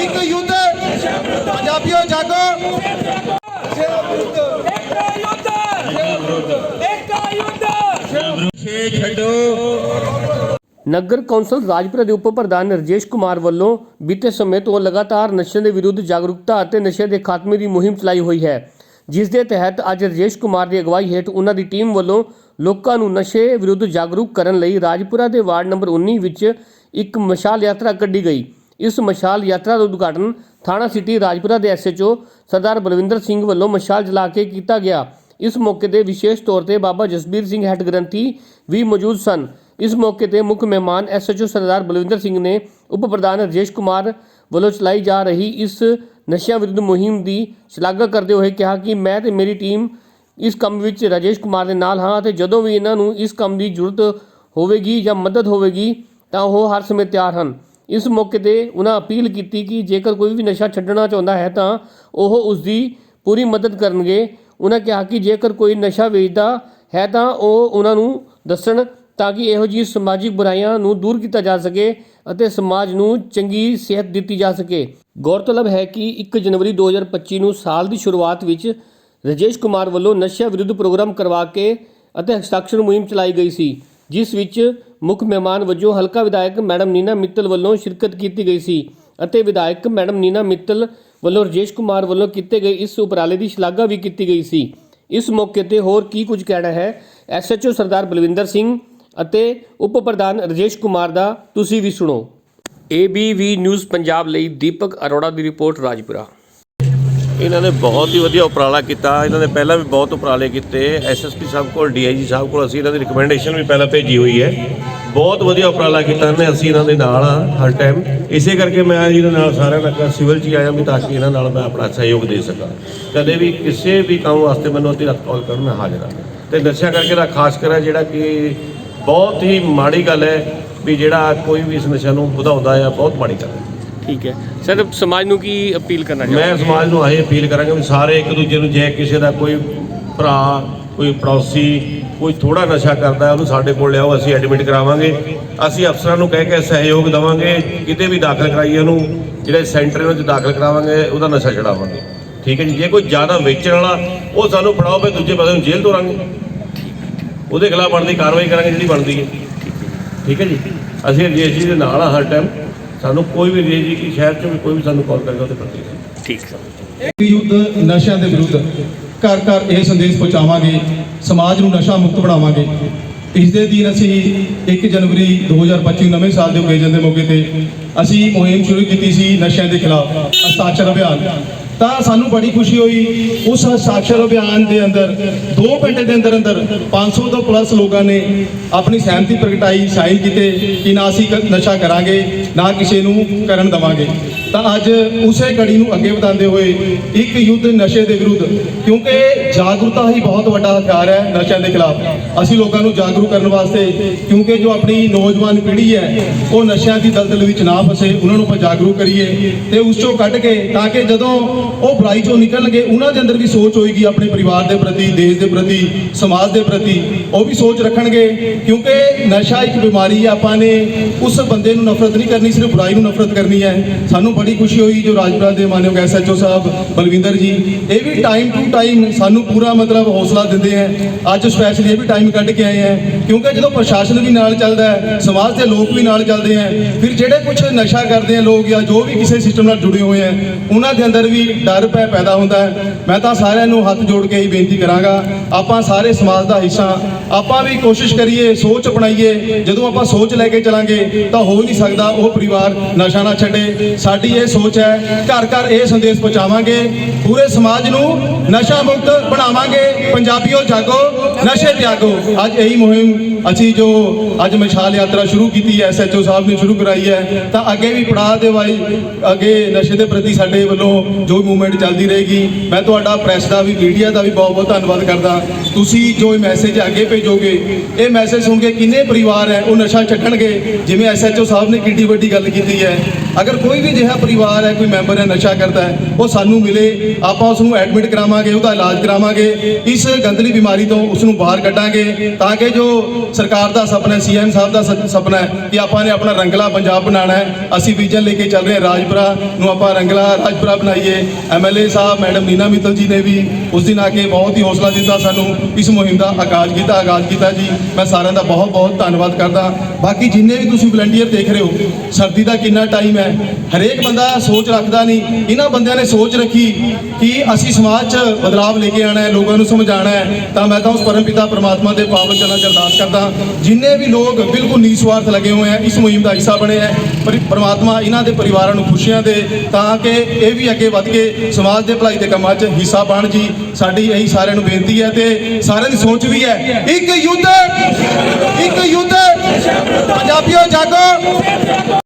ਇੱਕ ਯੁੱਧ ਪੰਜਾਬੀਓ, ਜਾਗੋ। ਨਸ਼ਿਆਂ ਵਿਰੁੱਧ। ਨਗਰ ਕੌਂਸਲ ਰਾਜਪੁਰਾ ਦੇ ਉਪ ਪ੍ਰਧਾਨ ਰਜੇਸ਼ ਕੁਮਾਰ ਵੱਲੋਂ ਬੀਤੇ ਸਮੇਂ ਤੋਂ ਲਗਾਤਾਰ ਨਸ਼ੇ ਦੇ ਵਿਰੁੱਧ ਜਾਗਰੂਕਤਾ ਅਤੇ ਨਸ਼ੇ ਦੇ ਖਾਤਮੇ ਦੀ ਮੁਹਿੰਮ ਚਲਾਈ ਹੋਈ ਹੈ। ਜਿਸ ਦੇ ਤਹਿਤ ਅੱਜ ਰਜੇਸ਼ ਕੁਮਾਰ ਦੀ ਅਗਵਾਈ ਹੇਠ ਉਹਨਾਂ ਦੀ ਟੀਮ ਵੱਲੋਂ ਲੋਕਾਂ ਨੂੰ ਨਸ਼ੇ ਵਿਰੁੱਧ ਜਾਗਰੂਕ ਕਰਨ ਲਈ ਰਾਜਪੁਰਾ ਦੇ ਵਾਰਡ ਨੰਬਰ 19 ਵਿੱਚ ਇੱਕ ਮਸ਼ਾਲ ਯਾਤਰਾ ਕੱਢੀ ਗਈ। ਇਸ ਮਸ਼ਾਲ ਯਾਤਰਾ ਦਾ ਉਦਘਾਟਨ ਥਾਣਾ ਸਿਟੀ ਰਾਜਪੁਰਾ ਦੇ ਐਸਐਚਓ ਸਰਦਾਰ ਬਲਵਿੰਦਰ ਸਿੰਘ ਵੱਲੋਂ ਮਸ਼ਾਲ ਜਲਾ ਕੇ ਕੀਤਾ ਗਿਆ। ਇਸ ਮੌਕੇ ਤੇ ਵਿਸ਼ੇਸ਼ ਤੌਰ ਤੇ ਬਾਬਾ ਜਸਬੀਰ ਸਿੰਘ ਹੈੱਡ ਗ੍ਰੰਥੀ ਵੀ ਮੌਜੂਦ ਸਨ। ਇਸ ਮੌਕੇ ਤੇ ਮੁੱਖ ਮਹਿਮਾਨ ਐਸਐਚਓ ਸਰਦਾਰ ਬਲਵਿੰਦਰ ਸਿੰਘ ਨੇ ਉਪ ਪ੍ਰਧਾਨ ਰਜੇਸ਼ ਕੁਮਾਰ ਵੱਲੋਂ ਚਲਾਈ ਜਾ ਰਹੀ ਇਸ ਨਸ਼ਿਆਂ ਵਿਰੁੱਧ ਮੁਹਿੰਮ ਦੀ ਸ਼ਲਾਘਾ ਕਰਦੇ ਹੋਏ ਕਿਹਾ ਕਿ ਮੈਂ ਤੇ ਮੇਰੀ ਟੀਮ ਇਸ ਕੰਮ ਵਿੱਚ ਰਾਜੇਸ਼ ਕੁਮਾਰ ਦੇ ਨਾਲ ਹਾਂ ਤੇ ਜਦੋਂ ਵੀ ਇਹਨਾਂ ਨੂੰ ਇਸ ਕੰਮ ਦੀ ਜ਼ਰੂਰਤ ਹੋਵੇਗੀ ਜਾਂ ਮਦਦ ਹੋਵੇਗੀ ਤਾਂ ਉਹ ਹਰ ਸਮੇਂ ਤਿਆਰ ਹਨ। ਇਸ ਮੌਕੇ ਤੇ ਉਹਨਾਂ ਅਪੀਲ ਕੀਤੀ ਕਿ ਜੇਕਰ ਕੋਈ ਵੀ ਨਸ਼ਾ ਛੱਡਣਾ ਚਾਹੁੰਦਾ ਹੈ ਤਾਂ ਉਹ ਉਸ ਦੀ ਪੂਰੀ ਮਦਦ ਕਰਨਗੇ। ਉਹਨਾਂ ਕਿਹਾ ਕਿ ਜੇਕਰ ਕੋਈ ਨਸ਼ਾ ਵੇਚਦਾ ਹੈ ਤਾਂ ਉਹ ਉਹਨਾਂ ਨੂੰ ਦੱਸਣ ਤਾਂ ਕਿ ਇਹੋ ਜਿਹੀ ਸਮਾਜਿਕ ਬੁਰਾਈਆਂ ਨੂੰ ਦੂਰ ਕੀਤਾ ਜਾ ਸਕੇ ਅਤੇ ਸਮਾਜ ਨੂੰ ਚੰਗੀ ਸਿਹਤ ਦਿੱਤੀ ਜਾ ਸਕੇ। ਗੌਰਤਲਬ ਹੈ ਕਿ 1 ਜਨਵਰੀ 2025 ਨੂੰ ਸਾਲ ਦੀ ਸ਼ੁਰੂਆਤ ਵਿੱਚ ਰਜੇਸ਼ ਕੁਮਾਰ ਵੱਲੋਂ ਨਸ਼ਾ ਵਿਰੁੱਧ ਪ੍ਰੋਗਰਾਮ ਕਰਵਾ ਕੇ ਅਤੇ ਹਸਤਾਖਰ ਮੁਹਿੰਮ ਚਲਾਈ ਗਈ ਸੀ। ਜਿਸ ਵਿੱਚ ਮੁੱਖ ਮਹਿਮਾਨ ਵਜੋਂ ਹਲਕਾ ਵਿਧਾਇਕ ਮੈਡਮ ਨੀਨਾ ਮਿੱਤਲ ਵੱਲੋਂ ਸ਼ਿਰਕਤ ਕੀਤੀ ਗਈ ਸੀ ਅਤੇ ਵਿਧਾਇਕ ਮੈਡਮ ਨੀਨਾ ਮਿੱਤਲ ਵੱਲੋਂ ਰਜੇਸ਼ ਕੁਮਾਰ ਵੱਲੋਂ ਕੀਤੇ ਗਏ ਇਸ ਉਪਰਾਲੇ ਦੀ ਸ਼ਲਾਘਾ ਵੀ ਕੀਤੀ ਗਈ ਸੀ। ਇਸ ਮੌਕੇ ਤੇ ਹੋਰ ਕੀ ਕੁਝ ਕਹਿਣਾ ਹੈ? ਐਸਐਚਓ ਸਰਦਾਰ ਬਲਵਿੰਦਰ ਸਿੰਘ ਅਤੇ ਉਪ ਪ੍ਰਧਾਨ ਰਜੇਸ਼ ਕੁਮਾਰ ਦਾ ਤੁਸੀਂ ਵੀ ਸੁਣੋ। ਏਬੀਵੀ ਨਿਊਜ਼ ਪੰਜਾਬ ਲਈ ਦੀਪਕ ਅਰੋੜਾ ਦੀ ਰਿਪੋਰਟ ਰਾਜਪੁਰਾ। ਇਹਨਾਂ ਨੇ ਬਹੁਤ ਹੀ ਵਧੀਆ ਉਪਰਾਲਾ ਕੀਤਾ। ਇਹਨਾਂ ਨੇ ਪਹਿਲਾਂ ਵੀ ਬਹੁਤ ਉਪਰਾਲੇ ਕੀਤੇ। ਐਸਐਸਪੀ ਸਾਹਿਬ ਕੋਲ ਡੀਆਈਜੀ ਸਾਹਿਬ ਕੋਲ ਅਸੀਂ ਇਹਨਾਂ ਦੀ ਰਿਕਮੈਂਡੇਸ਼ਨ ਵੀ ਪਹਿਲਾਂ ਭੇਜੀ ਹੋਈ ਹੈ। ਬਹੁਤ ਵਧੀਆ ਉਪਰਾਲਾ ਕੀਤਾ ਇਹਨੇ ਅਸੀਂ ਇਹਨਾਂ ਦੇ ਨਾਲ ਹਾਂ ਹਰ ਟਾਈਮ ਇਸੇ ਕਰਕੇ ਮੈਂ ਅੱਜ ਇਹਨਾਂ ਨਾਲ ਸਾਰਿਆਂ ਨਾਲ ਸਿਵਲ 'ਚ ਹੀ ਆਇਆ ਵੀ ਤਾਂ ਕਿ ਇਹਨਾਂ ਨਾਲ ਮੈਂ ਆਪਣਾ ਸਹਿਯੋਗ ਦੇ ਸਕਾਂ। ਕਦੇ ਵੀ ਕਿਸੇ ਵੀ ਕੰਮ ਵਾਸਤੇ ਮੈਨੂੰ ਅਸੀਂ ਰਾਤ ਕਾਲ ਕਰਨ ਮੈਂ ਹਾਜ਼ਰ ਹਾਂ। ਤੇ ਨਸ਼ਾ ਕਰਕੇ ਦਾ ਖਾਸ ਕਰ ਜਿਹੜਾ ਕਿ ਬਹੁਤ ਹੀ ਮਾੜੀ ਗੱਲ ਹੈ ਵੀ ਜਿਹੜਾ ਕੋਈ ਵੀ ਇਸ ਨਸ਼ਾ ਨੂੰ ਵਧਾਉਂਦਾ ਆ ਬਹੁਤ ਮਾੜੀ ਗੱਲ ਹੈ। ਠੀਕ ਹੈ। ਸਰ ਸਮਾਜ ਨੂੰ ਕੀ ਅਪੀਲ ਕਰਨਾ ਮੈਂ ਸਮਾਜ ਨੂੰ ਇਹ ਅਪੀਲ ਕਰਾਂਗਾ ਵੀ ਸਾਰੇ ਇੱਕ ਦੂਜੇ ਨੂੰ ਜੇ ਕਿਸੇ ਦਾ ਕੋਈ ਭਰਾ ਕੋਈ ਪੜੋਸੀ ਕੋਈ ਥੋੜਾ ਨਸ਼ਾ ਕਰਦਾ ਹੈ ਉਹਨੂੰ ਸਾਡੇ ਕੋਲ ਲਿਆਓ ਅਸੀਂ ਐਡਮਿਟ ਕਰਾਵਾਂਗੇ। ਅਸੀਂ ਅਫਸਰਾਂ ਨੂੰ ਕਹਿ ਕੇ ਸਹਿਯੋਗ ਦੇਵਾਂਗੇ ਕਿਤੇ ਵੀ ਦਾਖਲ ਕਰਾਈਏ ਉਹਨੂੰ ਜਿਹੜੇ ਸੈਂਟਰ ਵਿੱਚ ਦਾਖਲ ਕਰਾਵਾਂਗੇ ਉਹਦਾ ਨਸ਼ਾ ਛਡਾਵਾਂਗੇ। ਠੀਕ ਹੈ ਜੀ ਜੇ ਕੋਈ ਜ਼ਿਆਦਾ ਵੇਚਣ ਵਾਲਾ ਉਹ ਸਾਨੂੰ ਫੜਾਓ ਫਿਰ ਦੂਜੇ ਪਾਸੇ ਨੂੰ ਜੇਲ੍ਹ ਤੋਰਾਂਗੇ ਉਹਦੇ ਖਿਲਾਫ ਬਣਦੀ ਕਾਰਵਾਈ ਕਰਾਂਗੇ ਜਿਹੜੀ ਬਣਦੀ ਹੈ। ਠੀਕ ਹੈ ਜੀ। ਅਸੀਂ ਰਜੇਸ਼ ਜੀ? ਦੇ ਨਾਲ ਆ ਹਰ ਟਾਈਮ ਸਾਨੂੰ ਕੋਈ ਵੀ ਰਜੇਸ਼ ਜੀ ਕੀ ਸ਼ਹਿਰ ਚੋਂ ਵੀ ਕੋਈ ਵੀ ਸਾਨੂੰ ਕਾਲ ਕਰੇਗਾ ਉਹਦੇ ਪ੍ਰਤੀ। ਠੀਕ ਸਰ। ਇੱਕ ਯੁੱਧ ਨਸ਼ਿਆਂ ਦੇ ਵਿਰੁੱਧ ਘਰ ਘਰ ਇਹ ਸੰਦੇਸ਼ ਪਹੁੰਚਾਵਾਂਗੇ ਸਮਾਜ ਨੂੰ ਨਸ਼ਾ ਮੁਕਤ ਬਣਾਵਾਂਗੇ। ਇਸ ਦੇ ਦਿਨ ਅਸੀਂ 1 ਜਨਵਰੀ 2025 ਨਵੇਂ ਸਾਲ ਦੇ ਓਕੇਜਨ ਦੇ ਮੌਕੇ ਤੇ ਅਸੀਂ ਮੁਹਿੰਮ ਸ਼ੁਰੂ ਕੀਤੀ ਸੀ ਨਸ਼ਿਆਂ ਦੇ ਖਿਲਾਫ ਸਾਖਰ ਅਭਿਆਨ। ਤਾਂ ਸਾਨੂੰ ਬੜੀ ਖੁਸ਼ੀ ਹੋਈ ਉਸ ਸਾਖਰ ਅਭਿਆਨ ਦੇ ਅੰਦਰ 2 ਘੰਟੇ ਦੇ ਅੰਦਰ ਅੰਦਰ 500 ਤੋਂ ਪਲੱਸ ਲੋਕਾਂ ਨੇ ਆਪਣੀ ਸਹਿਮਤੀ ਪ੍ਰਗਟਾਈ, ਸਾਈਨ ਕੀਤੇ ਕਿ ਨਾ ਅਸੀਂ ਨਸ਼ਾ ਕਰਾਂਗੇ, ਨਾ ਕਿਸੇ ਨੂੰ ਕਰਨ ਦਵਾਂਗੇ। ਤਾਂ ਅੱਜ ਉਸੇ ਕੜੀ ਨੂੰ ਅੱਗੇ ਵਧਾਉਂਦੇ ਹੋਏ ਇੱਕ ਯੁੱਧ ਨਸ਼ੇ ਦੇ ਵਿਰੁੱਧ, ਕਿਉਂਕਿ ਜਾਗਰੂਕਤਾ ਹੀ ਬਹੁਤ ਵੱਡਾ ਹਥਿਆਰ ਹੈ ਨਸ਼ਿਆਂ ਦੇ ਖਿਲਾਫ। ਅਸੀਂ ਲੋਕਾਂ ਨੂੰ ਜਾਗਰੂਕ ਕਰਨ ਵਾਸਤੇ, ਕਿਉਂਕਿ ਜੋ ਆਪਣੀ ਨੌਜਵਾਨ ਪੀੜ੍ਹੀ ਹੈ, ਉਹ ਨਸ਼ਿਆਂ ਦੀ ਦਲਦਲ ਵਿੱਚ ਨਾ ਫਸੇ, ਉਹਨਾਂ ਨੂੰ ਆਪਾਂ ਜਾਗਰੂਕ ਕਰੀਏ ਤੇ ਉਸ ਚੋਂ ਕੱਢ ਕੇ, ਤਾਂ ਕਿ ਜਦੋਂ ਉਹ ਬੁਰਾਈ ਚੋਂ ਨਿਕਲਣਗੇ, ਉਹਨਾਂ ਦੇ ਅੰਦਰ ਵੀ ਸੋਚ ਹੋਏਗੀ ਆਪਣੇ ਪਰਿਵਾਰ ਦੇ ਪ੍ਰਤੀ, ਦੇਸ਼ ਦੇ ਪ੍ਰਤੀ, ਸਮਾਜ ਦੇ ਪ੍ਰਤੀ। ਉਹ ਵੀ ਸੋਚ ਰੱਖਣਗੇ, ਕਿਉਂਕਿ ਨਸ਼ਾ ਇੱਕ ਬਿਮਾਰੀ ਹੈ। ਆਪਾਂ ਨੇ ਉਸ ਬੰਦੇ ਨੂੰ ਨਫ਼ਰਤ ਨਹੀਂ ਕਰਨੀ, ਸਿਰਫ ਬੁਰਾਈ ਨੂੰ ਨਫ਼ਰਤ ਕਰਨੀ ਹੈ। ਸਾਨੂੰ ਬੜੀ ਖੁਸ਼ੀ ਹੋਈ ਜੋ ਰਾਜਪੁਰਾ ਦੇ ਮਾਨਯੋਗ ਐਸਐਚਓ ਸਾਹਿਬ ਬਲਵਿੰਦਰ ਜੀ। ਇਹ ਵੀ ਟਾਈਮ ਟੂ ਟਾਈਮ ਸਾਨੂੰ ਪੂਰਾ ਮਤਲਬ ਹੌਸਲਾ ਦਿੰਦੇ ਹੈ। ਅੱਜ ਸਪੈਸ਼ਲੀ ਇਹ ਵੀ ਟਾਈਮ ਕੱਢ ਕੇ ਆਏ ਹੈ। ਕਿਉਂਕਿ ਜਦੋਂ ਪ੍ਰਸ਼ਾਸਨ ਵੀ ਨਾਲ ਚੱਲਦਾ ਹੈ, ਸਮਾਜ ਦੇ ਲੋਕ ਵੀ ਨਾਲ ਚੱਲਦੇ ਹੈ, ਫਿਰ ਜਿਹੜੇ ਕੁਝ ਨਸ਼ਾ ਕਰਦੇ ਆ ਲੋਕ ਜਾਂ ਜੋ ਵੀ ਕਿਸੇ ਸਿਸਟਮ ਨਾਲ ਜੁੜੇ ਹੋਏ ਹੈ, ਉਹਨਾਂ ਦੇ ਅੰਦਰ ਵੀ ਡਰ ਪੈ ਪੈਦਾ ਹੁੰਦਾ ਮੈਂ ਤਾਂ ਸਾਰਿਆਂ ਨੂੰ ਹੱਥ ਜੋੜ ਕੇ ਹੀ ਬੇਨਤੀ ਕਰਾਂਗਾ, ਆਪਾਂ ਸਾਰੇ ਸਮਾਜ ਦਾ ਹਿੱਸਾ, ਆਪਾਂ ਵੀ ਕੋਸ਼ਿਸ਼ ਕਰੀਏ, ਸੋਚ ਅਪਣਾਈਏ, ਜਦੋਂ ਆਪਾਂ ਸੋਚ ਲੈ ਕੇ ਚੱਲਾਂਗੇ, ਤਾਂ ਹੋ ਨਹੀਂ ਸਕਦਾ ਉਹ ਪਰਿਵਾਰ ਨਸ਼ਾ ਨਾ ਛੱਡੇ। ਸਾਡੀ ਇਹ ਸੋਚ ਹੈ, ਘਰ ਘਰ ਇਹ ਸੰਦੇਸ਼ ਪਹੁੰਚਾਵਾਂਗੇ, ਪੂਰੇ ਸਮਾਜ ਨੂੰ ਨਸ਼ਾ ਮੁਕਤ ਬਣਾਵਾਂਗੇ। ਪੰਜਾਬੀਓ ਜਾਗੋ, ਨਸ਼ੇ ਤਿਆਗੋ। ਅੱਜ ਇਹੀ ਮੁਹਿੰਮ Amém. ਅਸੀਂ ਜੋ ਅੱਜ ਮਸ਼ਾਲ ਯਾਤਰਾ ਸ਼ੁਰੂ ਕੀਤੀ ਹੈ ਐਸਐਚਓ ਸਾਹਿਬ ਨੇ ਸ਼ੁਰੂ ਕਰਾਈ ਹੈ, ਤਾਂ ਅੱਗੇ ਵੀ ਪੜਾਅ ਦੇ ਵਾਈ ਅੱਗੇ ਨਸ਼ੇ ਦੇ ਪ੍ਰਤੀ ਸਾਡੇ ਵੱਲੋਂ ਜੋ ਮੂਵਮੈਂਟ ਚੱਲਦੀ ਰਹੇਗੀ, ਮੈਂ ਤੁਹਾਡਾ ਪ੍ਰੈਸ ਦਾ ਵੀ, ਮੀਡੀਆ ਦਾ ਵੀ ਬਹੁਤ ਬਹੁਤ ਧੰਨਵਾਦ ਕਰਦਾ। ਤੁਸੀਂ ਜੋ ਇਹ ਮੈਸੇਜ ਅੱਗੇ ਭੇਜੋਗੇ, ਇਹ ਮੈਸੇਜ ਸੁਣ ਕੇ ਕਿੰਨੇ ਪਰਿਵਾਰ ਹੈ, ਉਹ ਨਸ਼ਾ ਛੱਡਣਗੇ, ਜਿਵੇਂ ਐਸਐਚਓ ਸਾਹਿਬ ਨੇ ਕਿੰਨੀ ਵੱਡੀ ਗੱਲ ਕੀਤੀ ਹੈ। ਅਗਰ ਕੋਈ ਵੀ ਜਿਹਾ ਪਰਿਵਾਰ ਹੈ, ਕੋਈ ਮੈਂਬਰ ਹੈ, ਨਸ਼ਾ ਕਰਦਾ ਹੈ, ਉਹ ਸਾਨੂੰ ਮਿਲੇ, ਆਪਾਂ ਉਸ ਨੂੰ ਐਡਮਿਟ ਕਰਾਵਾਂਗੇ, ਉਹਦਾ ਇਲਾਜ ਕਰਾਵਾਂਗੇ, ਇਸ ਗੰਦਲੀ ਬਿਮਾਰੀ ਤੋਂ ਉਸ ਨੂੰ ਬਾਹਰ ਕੱਢਾਂਗੇ, ਤਾਂ ਕਿ ਜੋ ਸਰਕਾਰ ਦਾ ਸੁਪਨਾ ਸੀਐਮ ਸਾਹਿਬ ਦਾ ਸ- ਸੁਪਨਾ ਹੈ ਕਿ ਆਪਾਂ ਨੇ ਆਪਣਾ ਰੰਗਲਾ ਪੰਜਾਬ ਬਣਾਉਣਾ ਹੈ। ਅਸੀਂ ਵਿਜ਼ਨ ਲੈ ਕੇ ਚੱਲ ਰਹੇ ਹਾਂ ਰਾਜਪੁਰਾ ਨੂੰ ਆਪਾਂ ਰੰਗਲਾ ਰਾਜਪੁਰਾ ਬਣਾਈਏ। ਐਮਐਲਏ ਸਾਹਿਬ, ਮੈਡਮ ਨੀਨਾ ਮਿੱਤਲ ਜੀ ਨੇ ਵੀ ਉਸ ਦਿਨ ਆ ਕੇ ਬਹੁਤ ਹੀ ਹੌਸਲਾ ਦਿੱਤਾ ਸਾਨੂੰ। ਇਸ ਮੁਹਿੰਮ ਦਾ ਆਗਾਜ਼ ਕੀਤਾ ਆਗਾਜ਼ ਕੀਤਾ ਜੀ। ਮੈਂ ਸਾਰਿਆਂ ਦਾ ਬਹੁਤ ਬਹੁਤ ਧੰਨਵਾਦ ਕਰਦਾ। ਬਾਕੀ ਜਿੰਨੇ ਵੀ ਤੁਸੀਂ ਵਲੰਟੀਅਰ ਦੇਖ ਰਹੇ ਹੋ, ਸਰਦੀ ਦਾ ਕਿੰਨਾ ਟਾਈਮ ਹੈ, ਹਰੇਕ ਬੰਦਾ ਸੋਚ ਰੱਖਦਾ ਨਹੀਂ। ਇਹਨਾਂ ਬੰਦਿਆਂ ਨੇ ਸੋਚ ਰੱਖੀ ਕਿ ਅਸੀਂ ਸਮਾਜ 'ਚ ਬਦਲਾਵ ਲੈ ਕੇ ਆਣਾ ਹੈ, ਲੋਕਾਂ ਨੂੰ ਸਮਝਾਉਣਾ ਹੈ। ਤਾਂ ਮੈਂ ਤਾਂ ਉਸ ਪਰਮਪਿਤਾ, ਪਰਮਾਤਮਾ ਦੇ ਪਾਵਨ ਚਰਨਾਂ 'ਚ ਅਰਦਾਸ ਕਰਦਾ ਜਿੰਨੇ ਵੀ ਲੋਕ ਬਿਲਕੁਲ ਨਿਸਵਾਰਥ ਲੱਗੇ ਹੋਏ ਆ, ਇਸ ਮੁਹਿੰਮ ਦਾ ਹਿੱਸਾ ਬਣੇ ਹੈ ਪਰਮਾਤਮਾ ਇਹਨਾਂ ਦੇ ਪਰਿਵਾਰਾਂ ਨੂੰ ਖੁਸ਼ੀਆਂ ਦੇ, ਤਾਂ ਕਿ ਇਹ ਵੀ ਅੱਗੇ ਵਧ ਕੇ ਸਮਾਜ ਦੇ ਭਲਾਈ ਦੇ ਕੰਮਾਂ 'ਚ ਹਿੱਸਾ ਬਣ ਜੀ। ਸਾਡੀ ਇਹੀ ਸਾਰਿਆਂ ਨੂੰ ਬੇਨਤੀ ਹੈ ਤੇ ਸਾਰਿਆਂ ਦੀ ਸੋਚ ਵੀ ਹੈ। ਇੱਕ ਯੁੱਧ ਇੱਕ ਯੁੱਧ। ਪੰਜਾਬੀਓ ਜਾਗੋ।